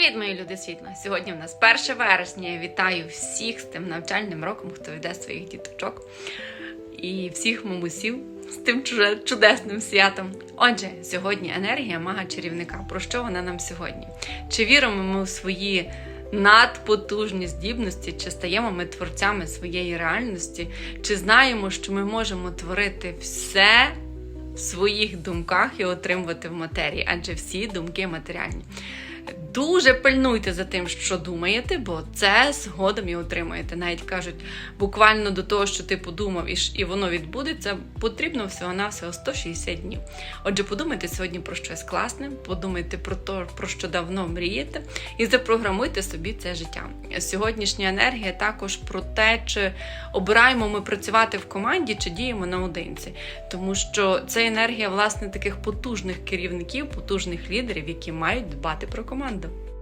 Привіт, мої люди світла! Сьогодні в нас 1 вересня. Я вітаю всіх з тим навчальним роком, хто веде своїх діточок і всіх мамусів з тим чудесним святом. Отже, сьогодні енергія мага чарівника. Про що вона нам сьогодні? Чи віримо ми в свої надпотужні здібності, чи стаємо ми творцями своєї реальності, чи знаємо, що ми можемо творити все в своїх думках і отримувати в матерії, адже всі думки матеріальні. Дуже пильнуйте за тим, що думаєте, бо це згодом і отримаєте. Навіть кажуть, буквально до того, що ти подумав і, воно відбудеться, потрібно всього-навсього 160 днів. Отже, подумайте сьогодні про щось класне, подумайте про те, про що давно мрієте, і запрограмуйте собі це життя. Сьогоднішня енергія також про те, чи обираємо ми працювати в команді, чи діємо наодинці. Тому що це енергія власне таких потужних керівників, потужних лідерів, які мають дбати про команду. pronto.